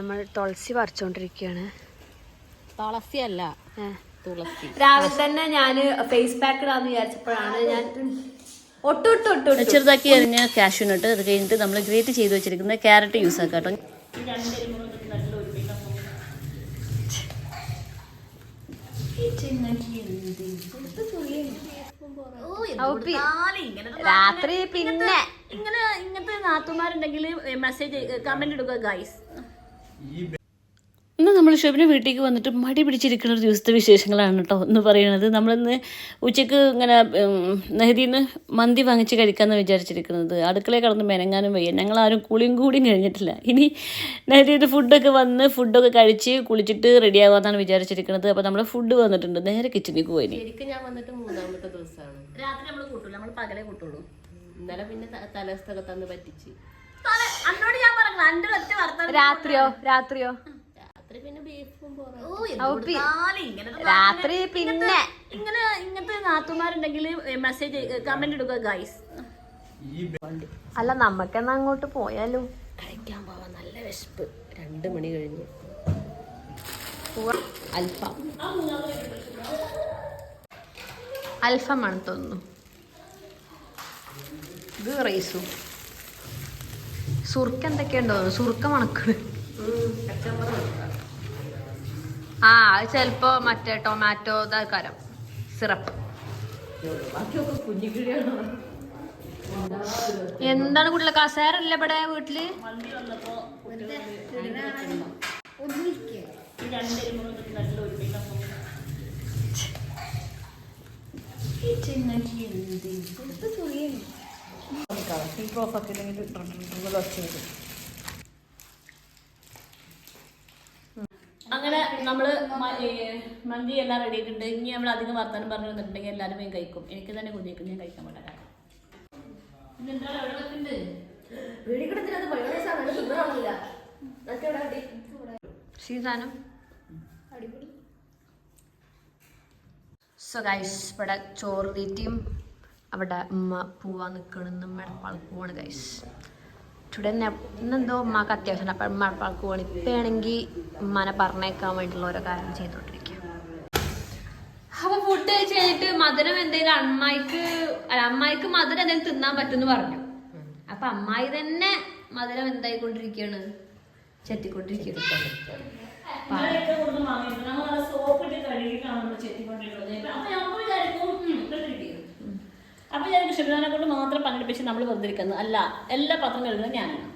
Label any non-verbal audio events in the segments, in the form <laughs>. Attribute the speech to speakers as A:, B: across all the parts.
A: നമ്മൾ തുളസി പറിച്ചോണ്ടിരിക്കുകയാണ്.
B: തുളസി അല്ല തുളസി.
A: രാവിലെ തന്നെ ഞാൻ ഫേസ് പാക്ക് ഇടാന്ന് വിചാരിച്ചപ്പോഴാണ് ഞാൻ ഒട്ടൊട്ട് ഒട്ടൊട്ട്
B: ചെറുതാക്കി അരിഞ്ഞ കാഷ്യൂനട്ട് അത് കഴിഞ്ഞിട്ട് നമ്മൾ ഗ്രേറ്റ് ചെയ്ത് വെച്ചിരിക്കുന്ന ക്യാരറ്റ് യൂസ് ആക്കാം കേട്ടോ.
A: രാത്രി പിന്നെ.
B: ഇങ്ങനെ ഇങ്ങനത്തെ നാത്തുമാരുണ്ടെങ്കിൽ മെസ്സേജ് കമന്റ് ഇടുക ഗൈസ് ഇന്ന് നമ്മൾ ഷെബിന് വീട്ടിലേക്ക് വന്നിട്ട് മടി പിടിച്ചിരിക്കുന്ന ഒരു ദിവസത്തെ വിശേഷങ്ങളാണ് കേട്ടോ എന്ന് പറയുന്നത്. നമ്മളിന്ന് ഉച്ചയ്ക്ക് ഇങ്ങനെ നെഹദീന്ന് മന്തി വാങ്ങിച്ച് കഴിക്കാമെന്ന് വിചാരിച്ചിരിക്കുന്നത്. അടുക്കളയിൽ കടന്ന് മെനങ്ങാനും വയ്യ. ഞങ്ങൾ ആരും കുളിയും കൂടിയും കഴിഞ്ഞിട്ടില്ല. ഇനി നെഹദീന്ന് ഫുഡൊക്കെ വന്ന് ഫുഡൊക്കെ കഴിച്ച് കുളിച്ചിട്ട് റെഡി ആവാമെന്നാണ് വിചാരിച്ചിരിക്കുന്നത്. അപ്പോൾ നമ്മൾ ഫുഡ് വന്നിട്ടുണ്ട്. നേരെ കിച്ചണിലേക്ക് പോയി
C: ശരിക്കും ഞാൻ വന്നിട്ട് മൂന്നാമത്തെ ദിവസമാണ്
B: രാത്രി നമ്മൾ കൂട്ടുള്ളൂ നമ്മൾ പകലേ കൂട്ടുള്ളൂ.
C: ഇന്നലെ പിന്നെ ത- തലേദിവസത്തൊക്കെ തന്ന് പറ്റിച്ച്.
B: അന്നോട് ഞാൻ
A: രാത്രിയോ? രാത്രിയോ?
C: രാത്രി പിന്നെ
B: ഇങ്ങനെ
A: രാത്രി പിന്നെ.
B: ഇങ്ങനെ ഇങ്ങനത്തെ നാത്തുമാരുണ്ടെങ്കിൽ മെസ്സേജ് കമന്റ് ഇടുക ഗൈസ്
A: അല്ല നമ്മക്കെന്നാ അങ്ങോട്ട് പോയാലോ?
C: കഴിക്കാൻ പോവാൻ നല്ല വിശപ്പ്. രണ്ട് മണി കഴിഞ്ഞ്. അൽഫാം.
A: അൽഫമാണ് തോന്നുന്നു. ഇത് റൈസും സുർക്ക എന്തൊക്കെയുണ്ടോ? സുർക്ക മണക്കണ് ആ അത് ചിലപ്പോ മറ്റേ ടൊമാറ്റോ ഇതാക്കാരം. സിറപ്പ് എന്താണ് കുട്ടികളെ കസേരല്ല ഇവിടെ വീട്ടിൽ?
B: അങ്ങനെ നമ്മൾ മന്തി എല്ലാം റെഡി ആയിട്ടുണ്ട് ഇനി നമ്മൾ അധികം വർത്താനം പറഞ്ഞു വന്നിട്ടുണ്ടെങ്കിൽ എല്ലാവരും വേഗം കഴിക്കും. എനിക്ക് തന്നെ കുഞ്ഞേക്കും ഞാൻ കഴിക്കാൻ
A: പാടില്ല. സോ ഗൈസ് ഇവിടെ ചോറ് തീറ്റിയും അവിടെ ഉമ്മ പോവാൻ നിൽക്കണമെന്ന് മടപ്പാൾക്ക് പോവാണ് ഗൈസ് ടുഡേ ഇന്നെന്തോ ഉമ്മക്ക് അത്യാവശ്യം അപ്പം മടപ്പാൾക്ക് പോവാണ്. ഇപ്പം ആണെങ്കിൽ ഉമ്മനെ പറഞ്ഞേക്കാൻ വേണ്ടിയുള്ള ഓരോ കാര്യം ചെയ്തുകൊണ്ടിരിക്കുക അപ്പൊ ഫുഡ് കഴിച്ച് കഴിഞ്ഞിട്ട് മധുരം എന്തെങ്കിലും അമ്മായിക്ക് അല്ല അമ്മായിക്ക് മധുരം എന്തെങ്കിലും തിന്നാൻ പറ്റുമെന്ന് പറഞ്ഞു. അപ്പൊ അമ്മായി തന്നെ മധുരം എന്തായിക്കൊണ്ടിരിക്കുകയാണ് ചെത്തിക്കൊണ്ടിരിക്കുന്നത്
B: സോപ്പ് ഇട്ട് കഴുകിയിട്ടാണ് നമ്മൾ ചെത്തിക്കൊണ്ടിരുന്നത് അപ്പൊ നമ്മൾ വിചാരിക്കും ഉം, ഇത് കിട്ടിയത്. അപ്പൊ ഞാൻ ഷിബിനെ കൊണ്ട് മാത്രം പങ്കെടുപ്പിച്ച് നമ്മൾ വെറുതെ അല്ല എല്ലാ പത്രം കഴുകുന്നത് ഞാനാണ്.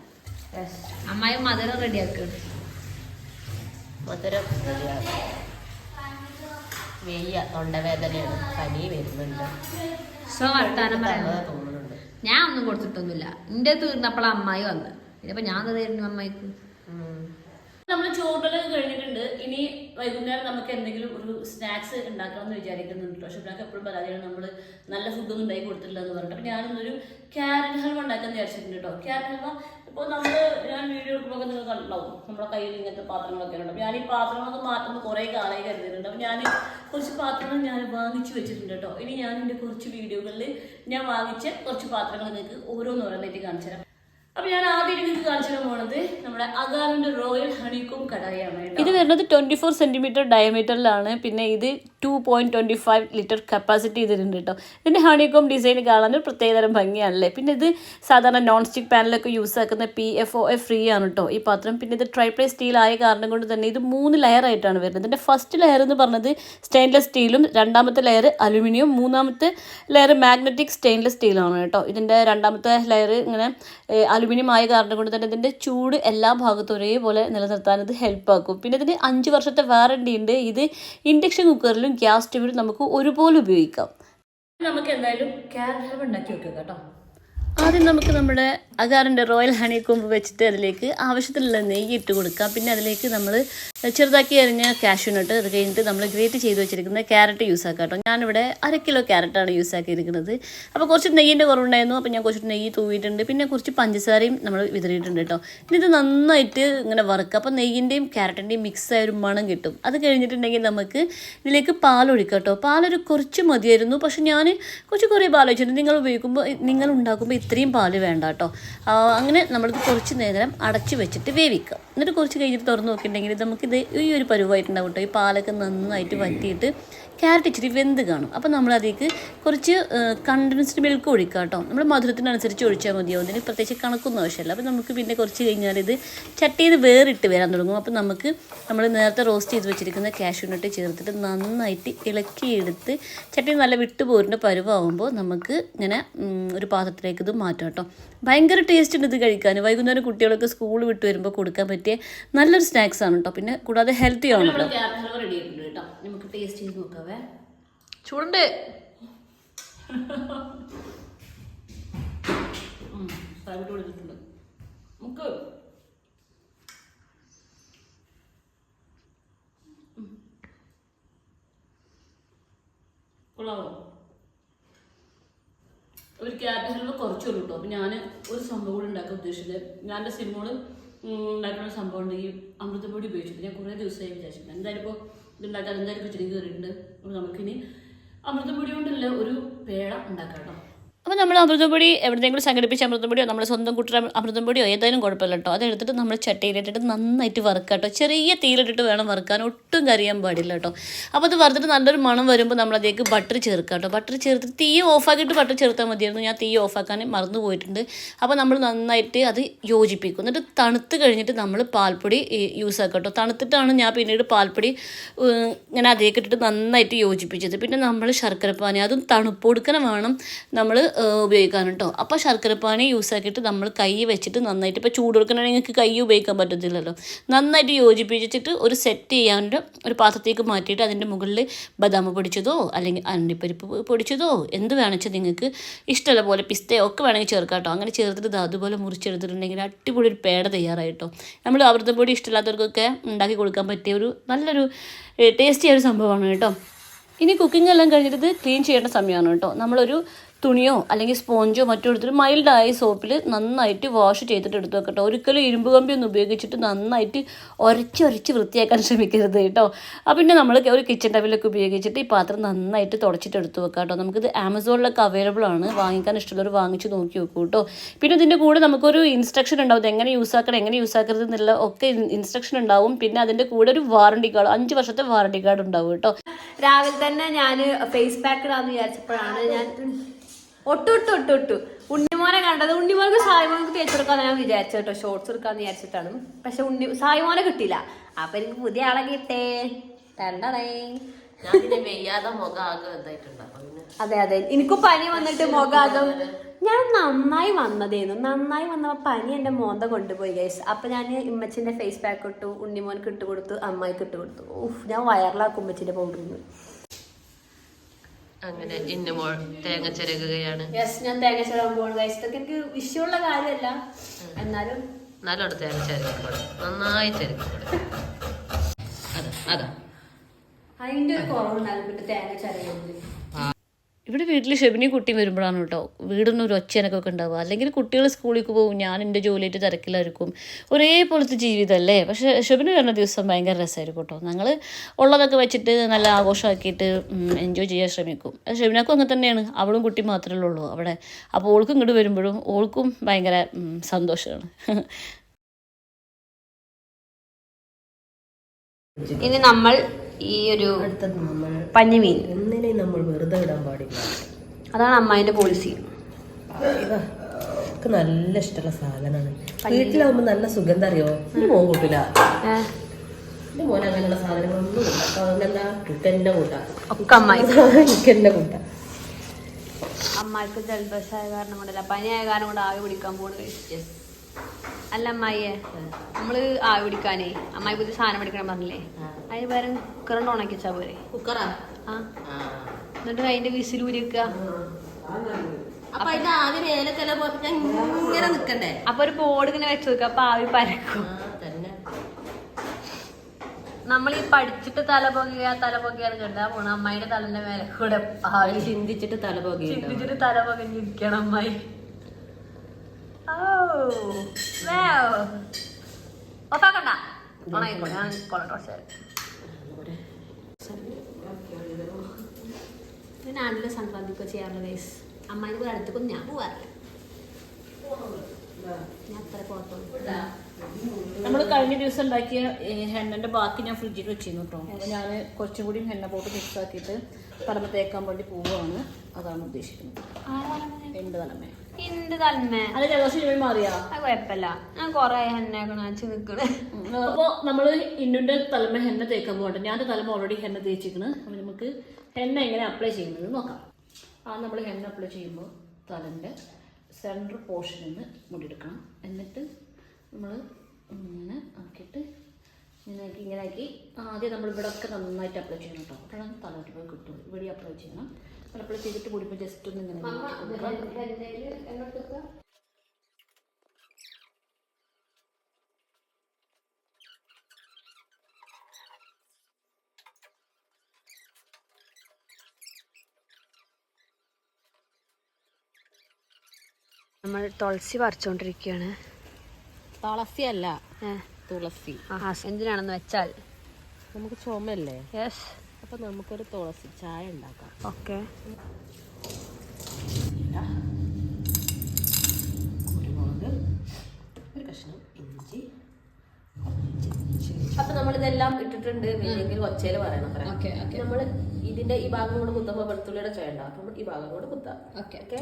A: അമ്മായി മധുരം റെഡിയാക്കുകയാണ്
C: മധുരം. വെയ്യ തൊണ്ടവേദനയാണ്. പനി വരുന്നുണ്ട്.
A: സോ വർത്താനം പറയാം.
C: തോന്നുന്നുണ്ട്
A: ഞാൻ ഒന്നും കൊടുത്തിട്ടൊന്നുമില്ല. എന്റെ തീർന്നപ്പോൾ അമ്മായി വന്ന്. ഇതിപ്പോ ഞാൻ തരുന്നു അമ്മായിക്ക്.
B: നമ്മൾ ചോറിലൊക്കെ കഴിഞ്ഞിട്ടുണ്ട്. ഇനി വൈകുന്നേരം നമുക്ക് എന്തെങ്കിലും ഒരു സ്നാക്സ് ഉണ്ടാക്കണമെന്ന് വിചാരിക്കുന്നുണ്ട് പക്ഷെ ഞങ്ങൾക്ക് എപ്പോഴും പരാതിയാണ് നമ്മൾ നല്ല ഫുഡൊന്നും ഉണ്ടാക്കി കൊടുത്തിട്ടില്ല എന്ന് പറഞ്ഞിട്ട്. അപ്പം ഞാനൊന്നൊരു ക്യാരറ്റ് ഹൽവ ഉണ്ടാക്കാൻ വിചാരിച്ചിട്ടുണ്ട് കേട്ടോ. ക്യാരറ്റ് ഹൽവ ഇപ്പോൾ നമ്മൾ ഞാൻ വീഡിയോ എടുക്കുമ്പോൾ നിങ്ങൾ കണ്ടാവും നമ്മുടെ കയ്യിൽ ഇങ്ങനത്തെ പാത്രങ്ങളൊക്കെ ഉണ്ട്. അപ്പം ഞാൻ ഈ പാത്രങ്ങളൊക്കെ മാറ്റുമ്പോൾ കുറേ കാലമായി കരുതിയിട്ടുണ്ട് അപ്പം ഞാൻ കുറച്ച് പാത്രങ്ങൾ ഞാൻ വാങ്ങിച്ചു വെച്ചിട്ടുണ്ട് കേട്ടോ. ഇനി ഞാൻ എന്റെ കുറച്ച് വീഡിയോകളിൽ ഞാൻ വാങ്ങിച്ച കുറച്ച് പാത്രങ്ങൾ നിങ്ങൾക്ക് ഓരോന്നോരോന്നായിട്ട് കാണിച്ചു തരാം. അപ്പൊ ഞാൻ ആദ്യം നിങ്ങൾക്ക് കാണിച്ചു പോണത് നമ്മുടെ അഗാവിന്റെ റോയൽ ഹണിക്കും കടായാണ് ഇത് വരുന്നത് ട്വന്റി ഫോർ സെന്റിമീറ്റർ ഡയമീറ്ററിലാണ് പിന്നെ ഇത് two point twenty five litre capacity ഇതിലുണ്ട് കേട്ടോ. ഇതിന്റെ ഹണിക്കോം ഡിസൈൻ കാണാൻ ഒരു പ്രത്യേകതരം ഭംഗിയാണല്ലേ? പിന്നെ ഇത് സാധാരണ നോൺ സ്റ്റിക് പാനലൊക്കെ യൂസ് ആക്കുന്ന P F O A free ആണ് കേട്ടോ ഈ പാത്രം. പിന്നെ ഇത് ട്രൈപ്ലേ സ്റ്റീൽ ആയ കാരണം കൊണ്ട് തന്നെ ഇത് മൂന്ന് ലെയർ ആയിട്ടാണ് വരുന്നത്. ഇതിന്റെ ഫസ്റ്റ് ലെയർ എന്ന് പറഞ്ഞത് സ്റ്റെയിൻലെസ് സ്റ്റീലും രണ്ടാമത്തെ ലെയർ അലുമിനിയം മൂന്നാമത്തെ ലെയർ മാഗ്നറ്റിക് സ്റ്റെയിൻലെസ് സ്റ്റീലാണ് കേട്ടോ. ഇതിന്റെ രണ്ടാമത്തെ ലെയർ ഇങ്ങനെ അലുമിനിയം ആയ കാരണം കൊണ്ട് തന്നെ ഇതിന്റെ ചൂട് എല്ലാ ഭാഗത്തും ഒരേപോലെ നിലനിർത്താൻ ഇത് ഹെൽപ്പ് ആക്കും. പിന്നെ ഇതിന് അഞ്ച് വർഷത്തെ വാറണ്ടി ഉണ്ട്. ഇത് ഇൻഡക്ഷൻ കുക്കറിലും ഗ്യാസ് സ്റ്റവിലും നമുക്ക് ഒരുപോലെ ഉപയോഗിക്കാം. നമുക്ക് എന്തായാലും ക്യാരറ്റ് ഹൽവ ഉണ്ടാക്കി വെക്കുക കേട്ടോ. ആദ്യം നമുക്ക് നമ്മുടെ അഗാറിന്റെ റോയൽ ഹണി കൊമ്പ് വെച്ചിട്ട് അതിലേക്ക് ആവശ്യത്തിലുള്ള നെയ്യ് ഇട്ട് കൊടുക്കാം. പിന്നെ അതിലേക്ക് നമ്മൾ ചെറുതാക്കി അരിഞ്ഞ കാഷ്യൂനട്ട് അത് കഴിഞ്ഞിട്ട് നമ്മൾ ഗ്രേറ്റ് ചെയ്ത് വെച്ചിരിക്കുന്ന ക്യാരറ്റ് യൂസ് ആക്കാം കേട്ടോ. ഞാനിവിടെ അര കിലോ ക്യാരറ്റാണ് യൂസ് ആക്കിയിരിക്കുന്നത്. അപ്പോൾ കുറച്ച് നെയ്യിന്റെ കുറവുണ്ടായിരുന്നു. അപ്പോൾ ഞാൻ കുറച്ച് നെയ്യ് തൂവിയിട്ടുണ്ട്. പിന്നെ കുറച്ച് പഞ്ചസാരയും നമ്മൾ വിതറിയിട്ടുണ്ട് കേട്ടോ. ഇത് നന്നായിട്ട് ഇങ്ങനെ വറുക്കുക അപ്പോൾ നെയ്യിന്റെയും ക്യാരറ്റിന്റെയും മിക്സ് ആയ ഒരു മണം കിട്ടും. അത് കഴിഞ്ഞിട്ടുണ്ടെങ്കിൽ നമുക്ക് ഇതിലേക്ക് പാലൊഴിക്കാം കേട്ടോ. പാലൊരു കുറച്ച് മതിയായിരുന്നു. പക്ഷേ ഞാൻ കുറച്ച് കുറേ പാൽ ഒഴിച്ചിട്ടുണ്ട്. നിങ്ങൾ ഉപയോഗിക്കുമ്പോൾ നിങ്ങൾ ഉണ്ടാക്കുമ്പോൾ ഇത്രയും പാൽ വേണ്ട കേട്ടോ അങ്ങനെ നമ്മളിത് കുറച്ച് നേരം അടച്ച് വെച്ചിട്ട് വേവിക്കുക. എന്നിട്ട് കുറച്ച് കഴിഞ്ഞിട്ട് തുറന്ന് നോക്കിയിട്ടുണ്ടെങ്കിൽ നമുക്കിത് ഈ ഒരു പരുവായിട്ടുണ്ടാവും കേട്ടോ. ഈ പാലൊക്കെ നന്നായിട്ട് വറ്റിയിട്ട് ക്യാരറ്റ് ഇച്ചിരി വെന്ത് കാണും. അപ്പോൾ നമ്മളതിലേക്ക് കുറച്ച് കണ്ടൻസ്ഡ് മിൽക്ക് ഒഴിക്കുക കേട്ടോ. നമ്മൾ മധുരത്തിനനുസരിച്ച് ഒഴിച്ചാൽ മതിയാവും. ഇതിന് പ്രത്യേകിച്ച് കണക്കൊന്നും ആവശ്യമില്ല. അപ്പോൾ നമുക്ക് പിന്നെ കുറച്ച് കഴിഞ്ഞാൽ ഇത് ചട്ടിയിൽ വേറിട്ട് വരാൻ തുടങ്ങും. അപ്പോൾ നമുക്ക് നമ്മൾ നേരത്തെ റോസ്റ്റ് ചെയ്ത് വെച്ചിരിക്കുന്ന കാഷ്യൂനട്ട് ചേർത്തിട്ട് നന്നായിട്ട് ഇളക്കിയെടുത്ത് ചട്ടി നല്ല വിട്ടുപോരിന്റെ പരുവാകുമ്പോൾ നമുക്ക് ഇങ്ങനെ ഒരു പാത്രത്തിലേക്ക് ഇത് മാറ്റാം കേട്ടോ. ഭയങ്കര ടേസ്റ്റ് ഉണ്ട് ഇത് കഴിക്കാൻ വൈകുന്നേരം കുട്ടികളൊക്കെ സ്കൂൾ വിട്ട് വരുമ്പോൾ കൊടുക്കാൻ പറ്റിയ നല്ലൊരു സ്നാക്സ് ആണ് കേട്ടോ. പിന്നെ കൂടാതെ ഹെൽത്തി ആണ് കേട്ടോ റെഡി കേട്ടോ. ടേസ്റ്റ് ചെയ്ത് നോക്കാവേ.
A: ചൂടുണ്ട്.
B: സാബിട്ട് കൊടുത്തിട്ടുണ്ട്. നമുക്ക് ഉം. കൊള്ളാവോ? ഒരു ഹൽവ കുറച്ചുള്ളൂ കേട്ടോ അപ്പം ഞാൻ ഒരു സംഭവം കൂടി ഉണ്ടാക്കാൻ ഉദ്ദേശിച്ചത്. ഞാൻ എന്റെ സിനിമകൾ ഉണ്ടാക്കുന്ന സംഭവം ഉണ്ട് ഈ അമൃതപ്പൊടി ഉപയോഗിച്ചിട്ട്. ഞാൻ കുറേ ദിവസമായി വിചാരിച്ചിട്ടുണ്ട്. എന്തായാലും ഇപ്പോൾ ഇതുണ്ടാക്കാൻ എന്തായാലും കിച്ചടി കയറിയിട്ടുണ്ട്. അപ്പോൾ നമുക്കിനി അമൃതപ്പൊടി കൊണ്ടല്ല ഒരു പേട ഉണ്ടാക്കാം കേട്ടോ. അപ്പോൾ നമ്മൾ അമൃതപ്പൊടി എവിടെയെങ്കിലും സംഘടിപ്പിച്ച അമൃതപ്പൊടിയോ നമ്മൾ സ്വന്തം കുട്ടി അമൃതപ്പൊടിയോ ഏതായാലും കുഴപ്പമില്ല കേട്ടോ അതെടുത്തിട്ട് നമ്മൾ ചട്ടിയിലിട്ടിട്ട് നന്നായിട്ട് വറുക്കുക കേട്ടോ ചെറിയ തീയിലിട്ടിട്ട് വേണം വറുക്കാൻ ഒട്ടും കറിയാൻ പാടില്ല കേട്ടോ അപ്പോൾ അത് വറുത്തിട്ട് നല്ലൊരു മണം വരുമ്പോൾ നമ്മൾ അതിലേക്ക് ബട്ടർ ചേർക്കുക കേട്ടോ ബട്ടർ ചേർത്തിട്ട് തീ ഓഫാക്കിയിട്ട് ബട്ടർ ചേർത്താൽ മതിയായിരുന്നു. ഞാൻ തീ ഓഫാക്കാൻ മറന്നു പോയിട്ടുണ്ട്. അപ്പോൾ നമ്മൾ നന്നായിട്ട് അത് യോജിപ്പിക്കും. എന്നിട്ട് തണുത്ത് കഴിഞ്ഞിട്ട് നമ്മൾ പാൽപ്പൊടി യൂസ് ആക്കുക കേട്ടോ തണുത്തിട്ടാണ് ഞാൻ പിന്നീട് പാൽപ്പൊടി ഞാൻ അതിലേക്ക് ഇട്ടിട്ട് നന്നായിട്ട് യോജിപ്പിച്ചത്. പിന്നെ നമ്മൾ ശർക്കരപ്പാനി അതും തണുപ്പ് കൊടുക്കണം വേണം നമ്മൾ ഉപയോഗിക്കാൻ കേട്ടോ അപ്പോൾ ശർക്കരപ്പാനി യൂസ് ആക്കിയിട്ട് നമ്മൾ കൈ വെച്ചിട്ട് നന്നായിട്ട് ഇപ്പോൾ ചൂട് കൊടുക്കണമെങ്കിൽ നിങ്ങൾക്ക് കൈ ഉപയോഗിക്കാൻ പറ്റത്തില്ലല്ലോ. നന്നായിട്ട് യോജിപ്പിച്ചിട്ട് ഒരു സെറ്റ് ചെയ്യാണ്ട് ഒരു പാത്രത്തേക്ക് മാറ്റിയിട്ട് അതിന്റെ മുകളിൽ ബദാം പൊടിച്ചതോ അല്ലെങ്കിൽ അണ്ടിപ്പരിപ്പ് പൊടിച്ചതോ എന്ത് വേണമെച്ചാൽ നിങ്ങൾക്ക് ഇഷ്ടമുള്ള പോലെ പിസ്തയോ ഒക്കെ വേണമെങ്കിൽ ചേർക്കാം കേട്ടോ അങ്ങനെ ചേർത്തിട്ട് അതുപോലെ മുറിച്ചെടുത്തിട്ടുണ്ടെങ്കിൽ അടിപൊളി ഒരു പേട തയ്യാറായിട്ടോ നമ്മൾ അമൃതപ്പൊടി ഇഷ്ടമില്ലാത്തവർക്കൊക്കെ ഉണ്ടാക്കി കൊടുക്കാൻ പറ്റിയ ഒരു നല്ലൊരു ടേസ്റ്റി ആയ ഒരു സംഭവമാണ് കേട്ടോ. ഇനി കുക്കിംഗ് എല്ലാം കഴിഞ്ഞിട്ട് ക്ലീൻ ചെയ്യേണ്ട സമയമാണ് കേട്ടോ നമ്മളൊരു തുണിയോ അല്ലെങ്കിൽ സ്പോഞ്ചോ മറ്റോ എടുത്തിട്ട് മൈൽഡായ സോപ്പിൽ നന്നായിട്ട് വാഷ് ചെയ്തിട്ട് എടുത്ത് വെക്കട്ടോ. ഒരിക്കലും ഇരുമ്പ് കമ്പി ഒന്നും ഉപയോഗിച്ചിട്ട് നന്നായിട്ട് ഉരച്ചൊരച്ച് വൃത്തിയാക്കാൻ ശ്രമിക്കരുത് കേട്ടോ. അപ്പം പിന്നെ നമ്മൾ ഒരു കിച്ചൺ ടബിലൊക്കെ ഉപയോഗിച്ചിട്ട് ഈ പാത്രം നന്നായിട്ട് തുടച്ചിട്ട് എടുത്ത് വെക്കാം കേട്ടോ. നമുക്കിത് ആമസോണിലൊക്കെ അവൈലബിൾ ആണ്. വാങ്ങിക്കാൻ ഇഷ്ടമുള്ളവർ വാങ്ങിച്ച് നോക്കി വെക്കൂ കേട്ടോ. പിന്നെ ഇതിന്റെ കൂടെ നമുക്കൊരു ഇൻസ്ട്രക്ഷൻ ഉണ്ടാവും. ഇത് എങ്ങനെ യൂസ് ആക്കണം എങ്ങനെ യൂസ് ആക്കരുത് എന്നുള്ള ഒക്കെ ഇൻസ്ട്രക്ഷൻ ഉണ്ടാവും. പിന്നെ അതിന്റെ കൂടെ ഒരു വാറണ്ടി കാർഡ് അഞ്ച് വർഷത്തെ വാറണ്ടി കാർഡ് ഉണ്ടാവും കേട്ടോ.
A: രാവിലെ തന്നെ ഞാൻ ഫേസ് പാക്ക് ഇടാന്ന് വിചാരിച്ചപ്പോഴാണ് ഞാൻ ഒട്ടു ഒട്ടു ഒട്ടു ഒട്ടു. ഉണ്ണിമോനെ കണ്ടത് ഉണ്ണിമോനക്ക് സായിമോനക്ക് തേച്ച് കൊടുക്കാൻ ഞാൻ വിചാരിച്ചു കേട്ടോ. ഷോർട്സ് എടുക്കാന്ന് വിചാരിച്ചിട്ടാണ്. പക്ഷെ ഉണ്ണി സായിമോനെ കിട്ടിയില്ല. അപ്പൊ എനിക്ക് പുതിയ ആളെ കിട്ടേ.
C: തണ്ടേ
A: അതെ അതെ. എനിക്കും പനി വന്നിട്ട് മുഖാകം ഞാൻ നന്നായി വന്നതേന്നു. നന്നായി വന്നപ്പോ പനി എന്റെ മോന്ത കൊണ്ടുപോയി ഗൈസ് അപ്പൊ ഞാൻ ഇമ്മച്ചിന്റെ ഫേസ് പാക്ക് ഇട്ടു ഉണ്ണിമോനക്ക് ഇട്ട് കൊടുത്തു അമ്മായിക്ക് ഇട്ട് കൊടുത്തു. ഊഫ് ഞാൻ വയറിലാക്കും ഉമ്മച്ചിന്റെ പൗഡറിന്
C: അങ്ങനെ ഇന്നുമോൾ തേങ്ങ ചിരകുകയാണ്.
A: യെസ് ഞാൻ തേങ്ങ ചിരകാൻ പോകണം ഇതൊക്കെ എനിക്ക് വിഷയമുള്ള കാര്യമല്ല. എന്നാലും
C: നല്ലോണം തേങ്ങ ചിരകപ്പെടും നന്നായി ചിരകപ്പെടും അതാ അതാ.
A: അതിന്റെ ഒരു കുറവുണ്ടാകും പിന്നെ തേങ്ങ ചിരയുന്നത്
B: ഇവിടെ വീട്ടിൽ ഷെബിനി കുട്ടിയും വരുമ്പോഴാണ് കേട്ടോ. വീടിന് ഒരു ഒച്ചനക്കൊക്കെ ഉണ്ടാവുക. അല്ലെങ്കിൽ കുട്ടികൾ സ്കൂളിലേക്ക് പോകും ഞാൻ എന്റെ ജോലിയായിട്ട് തിരക്കിലായിരിക്കും. ഒരേപോലത്തെ ജീവിതമല്ലേ പക്ഷേ ഷെബിന് വരുന്ന ദിവസം ഭയങ്കര രസമായിരിക്കും കേട്ടോ. ഞങ്ങൾ ഉള്ളതൊക്കെ വെച്ചിട്ട് നല്ല ആഘോഷമാക്കിയിട്ട് എൻജോയ് ചെയ്യാൻ ശ്രമിക്കും. ഷെബിനക്കും അങ്ങനെ തന്നെയാണ്. അവളും കുട്ടി മാത്രമേ ഉള്ളൂ അവിടെ. അപ്പോൾ ഓൾക്കും ഇങ്ങോട്ട് വരുമ്പോഴും ഓൾക്കും ഭയങ്കര സന്തോഷമാണ്.
A: ഇനി നമ്മൾ ഈ ഒരു പഞ്ഞിമീൻ.
C: വെറുതെ ഇടാൻ പാടില്ല.
A: അതാണ് അമ്മായിന്റെ പോളിസി
C: എനിക്ക് നല്ല ഇഷ്ടമുള്ള സാധനമാണ്. വീട്ടിലാവുമ്പോ നല്ല സുഗന്ധം അറിയോ? മോൻ കൂട്ടില്ല മോൻ അങ്ങനെയുള്ള സാധനങ്ങളൊന്നും കൂട്ടാ.
A: അമ്മായിക്ക് ജലദോഷമായ കാരണം കൊണ്ടല്ല. പനിയായ കാരണം കൊണ്ട് ആവി പിടിക്കാൻ പോണ്. അല്ല അമ്മായിയെ നമ്മൾ ആവി പിടിക്കാനേ അമ്മായി പുതിയ സാധനം പിടിക്കണം പറഞ്ഞില്ലേ? അതിന് പകരം കുക്കറുണ്ട് ഉണക്കിച്ചാ പോരെ?
C: കുക്കറാ?
A: ആ. എന്നിട്ട് അതിന്റെ വിസിലൂരി
C: അപ്പൊ അതിന്റെ പുറത്ത് ഇങ്ങനെ നിക്കണ്ടേ?
A: അപ്പൊ ഒരു ബോർഡ് ഇങ്ങനെ വെച്ച് വെക്കുക അപ്പൊ ആവി പരക്കും.
C: ആ തന്നെ.
A: നമ്മൾ ഈ പഠിച്ചിട്ട് തല പൊകിയ തല പൊകിയാണ് കണ്ടാ പോണ അമ്മായിന്റെ തലന്റെ മേലെ കൂടെ ആവി
C: ചിന്തിച്ചിട്ട് തല പൊകി
A: ചിന്തിച്ചിട്ട് തല പൊകഞ്ഞിരിക്കണം അമ്മായി. ഓ ഓണായിക്കോട്ടെ ഞാൻ കൊള്ളട്ടോ കുറച്ച് നേരം ഞാനില്ല സംക്രാന്തിക്ക് ചെയ്യാറുള്ള ഗൈസ് അമ്മായിന്റെ കൂടെ അടുത്തേക്കൊന്നും ഞാൻ പോവാറില്ല. ഞാൻ അത്ര പുറത്തോട്ട്
B: നമ്മൾ കഴിഞ്ഞ ദിവസം ഉണ്ടാക്കിയ ഹെണ്ണന്റെ ബാക്കി ഞാൻ ഫ്രിഡ്ജിൽ വെച്ചിരുന്നു കേട്ടോ അപ്പോൾ ഞാൻ കുറച്ചും കൂടി ഹെന്ന പോട്ട് മിക്സ് ആക്കിയിട്ട് തലമ തേക്കാൻ വേണ്ടി പോവുകയാണ്. അതാണ് ഉദ്ദേശിക്കുന്നത്. എന്റെ തലമേ?
A: എന്റെ തലമേ?
B: അത് ജലദോഷം മാറിയാ?
A: അത് കുഴപ്പമില്ല. ഞാൻ കൊറേ ഹെന്നയൊക്കെ വെച്ച് നിക്കണേ.
B: അപ്പോൾ നമ്മൾ ഇന്നുന്റെ തലമ ഹെന്ന തേക്കാൻ പോകട്ടെ ഞാൻ തലമ ഓൾറെഡി ഹെന്ന തേച്ചിരിക്കണ്. അപ്പോൾ നമുക്ക് ഹെന്ന എങ്ങനെ അപ്ലൈ ചെയ്യുന്നത് നോക്കാം. ആ നമ്മൾ ഹെന്ന അപ്ലൈ ചെയ്യുമ്പോൾ തലന്റെ സെൻട്രൽ പോർഷനിൽ നിന്ന് മുടിയെടുക്കണം. എന്നിട്ട് നമ്മൾ ഇങ്ങനെ ആക്കിയിട്ട് ഇങ്ങനെ ആക്കി ഇങ്ങനെ ആക്കി ആദ്യം നമ്മൾ ഇവിടെ ഒക്കെ നന്നായിട്ട് അപ്ലൈ ചെയ്യണം കേട്ടോ അപ്പോഴാണ് തലയിട്ട് പോയി കിട്ടും ഇവിടെ അപ്ലൈ ചെയ്യണം. അപ്ലൈ ചെയ്തിട്ട് മുടിപ്പോൾ ജസ്റ്റ് ഒന്ന് ഇങ്ങനെ
A: നമ്മൾ തുളസി പറിച്ചുകൊണ്ടിരിക്കുകയാണ്
C: തുളസി അല്ല തുളസി.
A: എന്തിനാണെന്ന് വെച്ചാൽ?
C: നമുക്ക് ചുമല്ലേ
A: യെസ്
C: അപ്പൊ നമുക്കൊരു തുളസി ചായ ഉണ്ടാക്കാം.
A: ഓക്കെ.
C: കുരുമുളക് ഒരു കഷ്ണം ഇഞ്ചി. അപ്പൊ നമ്മളിതെല്ലാം ഇട്ടിട്ടുണ്ട് ഇല്ലെങ്കിൽ ഒച്ചയിൽ പറയണം നമ്മൾ ഇതിന്റെ ഈ ഭാഗം കൂടെ കുത്തുമ്പോൾ വെളുത്തുള്ളിയുടെ ചോയ ഉണ്ടാവും ഈ ഭാഗം കൂടെ കുത്താം.
A: ഓക്കെ.
C: ഓക്കെ?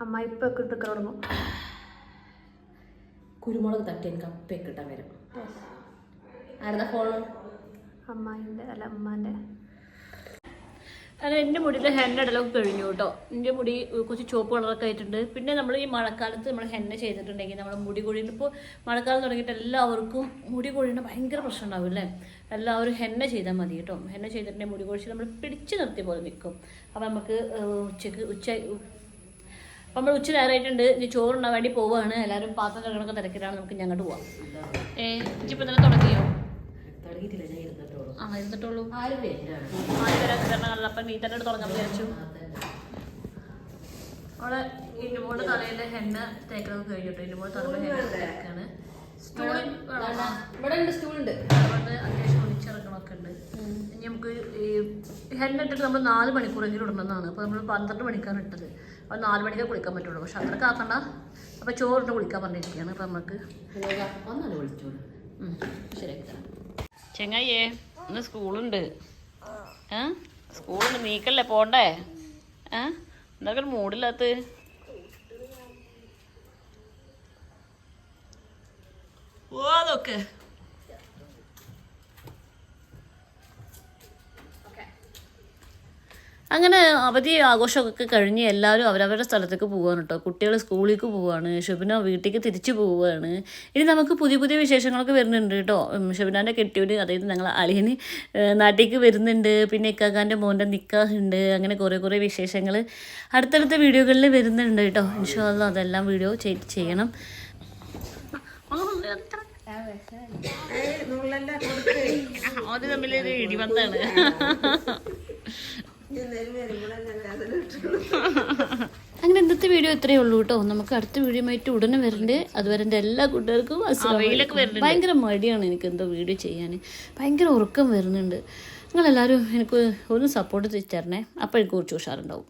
A: അമ്മ ഇപ്പൊ ഒക്കെ ഇട്ട് തുടങ്ങും.
C: കുരുമുളക് തട്ടി എനിക്ക് അപ്പയൊക്കെ കിട്ടാൻ വരും. ആരുന്ന ഫോൺ
A: അമ്മായിന്റെ അല്ല അമ്മാന്റെ
B: അങ്ങനെ എന്റെ മുടിയിൽ ഹെന്ന ഇടലൊക്കെ കഴിഞ്ഞു കേട്ടോ. എന്റെ മുടി കുറച്ച് ചുവപ്പ് കളറൊക്കെ ആയിട്ടുണ്ട്. പിന്നെ നമ്മൾ ഈ മഴക്കാലത്ത് നമ്മൾ ഹെന്ന ചെയ്തിട്ടുണ്ടെങ്കിൽ നമ്മുടെ മുടി കൊഴിയുന്ന ഇപ്പോൾ മഴക്കാലം തുടങ്ങിയിട്ട് എല്ലാവർക്കും മുടി കൊഴിയുന്ന ഭയങ്കര പ്രശ്നം ഉണ്ടാവും അല്ലേ? എല്ലാവരും ഹെന്ന ചെയ്താൽ മതി കേട്ടോ. ഹെന്ന ചെയ്തിട്ടുണ്ടെങ്കിൽ മുടി കൊഴിച്ച് നമ്മൾ പിടിച്ചു നിർത്തിയ പോലെ നിൽക്കും അപ്പോൾ നമുക്ക് ഉച്ചയ്ക്ക് ഉച്ച അപ്പോൾ നമ്മൾ ഉച്ച നേരമായിട്ടുണ്ട് ഇനി ചോറുണ്ടാൻ വേണ്ടി പോവുകയാണ് എല്ലാവരും പാത്രം കഴുകണമൊക്കെ തിരക്കിലാണ്. നമുക്ക് ഞങ്ങോട്ട് പോവാം. ഏ ഇപ്പം തന്നെ തുടങ്ങിയോ?
C: തുടങ്ങിയിട്ടില്ല.
B: ആ ഇരുന്നിട്ടുള്ളൂ.
C: ആരും
B: അപ്പം നീ എടുത്ത് തുടങ്ങാൻ വിചാരിച്ചു. അവിടെ ഇന്നുമോളുടെ തലയിലെ ഹെണ്ണ തേക്കലൊക്കെ കഴിഞ്ഞിട്ട് ഇന്നുമോളുടെ തലയിലെ ഹെണ്ണ തേക്കാണ്.
C: ഇവിടെ ഉണ്ട് സ്റ്റൂൾ ഉണ്ട്
B: അതുകൊണ്ട് അത്യാവശ്യം ഒളിച്ചിറക്കണമൊക്കെ ഉണ്ട്. ഇനി നമുക്ക് ഈ ഹെണ്ണ ഇട്ടിട്ട് നമ്മൾ നാല് മണിക്കൂറെങ്കിലും ഇടണമെന്നാണ്. അപ്പോൾ നമ്മൾ പന്ത്രണ്ട് മണിക്കാണ് ഇട്ടത്. അപ്പോൾ നാല് മണിക്കേ കുളിക്കാൻ പറ്റുള്ളൂ. പക്ഷെ അത്രയ്ക്ക് ആക്കണ്ട. അപ്പോൾ ചോറിട്ട് കുളിക്കാൻ പറഞ്ഞിരിക്കുകയാണ്. അപ്പോൾ നമുക്ക് ശരിയാക്കി തരാം ചെങ്ങായിയേ. ഇന്ന് സ്കൂളുണ്ട്. ഏ? സ്കൂളുണ്ട്. നീക്കല്ലേ പോണ്ടേ? ഏ? എന്തൊക്കെ മൂടില്ലാത്ത ഓ അതൊക്കെ. അങ്ങനെ അവധി ആഘോഷമൊക്കെ കഴിഞ്ഞ് എല്ലാവരും അവരവരുടെ സ്ഥലത്തേക്ക് പോവാണ് കേട്ടോ. കുട്ടികൾ സ്കൂളിലേക്ക് പോവുകയാണ് ഷുബിന വീട്ടിലേക്ക് തിരിച്ചു പോവുകയാണ്. ഇനി നമുക്ക് പുതിയ പുതിയ വിശേഷങ്ങളൊക്കെ വരുന്നുണ്ട് കേട്ടോ. ഷുബിനാന്റെ കെട്ടിയോട് അതായത് ഞങ്ങൾ അളിയന് നാട്ടിലേക്ക് വരുന്നുണ്ട്. പിന്നെ ഇക്കാക്കാന്റെ മോന്റെ നിക്കാഹുണ്ട് അങ്ങനെ കുറേ കുറേ വിശേഷങ്ങൾ അടുത്തടുത്ത വീഡിയോകളിൽ വരുന്നുണ്ട് കേട്ടോ. ഇൻഷാല്ല അതെല്ലാം വീഡിയോ ചെയ്യണം. അത് തമ്മിലൊരു ഇടിവന്താണ് <laughs> അങ്ങനെ ഇന്നത്തെ വീഡിയോ ഇത്രയേ ഉള്ളൂ കേട്ടോ. നമുക്ക് അടുത്ത വീഡിയോ ആയിട്ട് ഉടനെ വരണ്ട്. അതുവരെ എന്റെ എല്ലാ കൂട്ടുകാർക്കും ഭയങ്കര മടിയാണ് എനിക്ക് എന്തോ വീഡിയോ ചെയ്യാൻ. ഭയങ്കര ഉറക്കം വരുന്നുണ്ട്. നിങ്ങളെല്ലാവരും എനിക്ക് ഒന്ന് സപ്പോർട്ട് തരണേ അപ്പോൾ എനിക്ക് കുറച്ച് ഉഷാറുണ്ടാവും.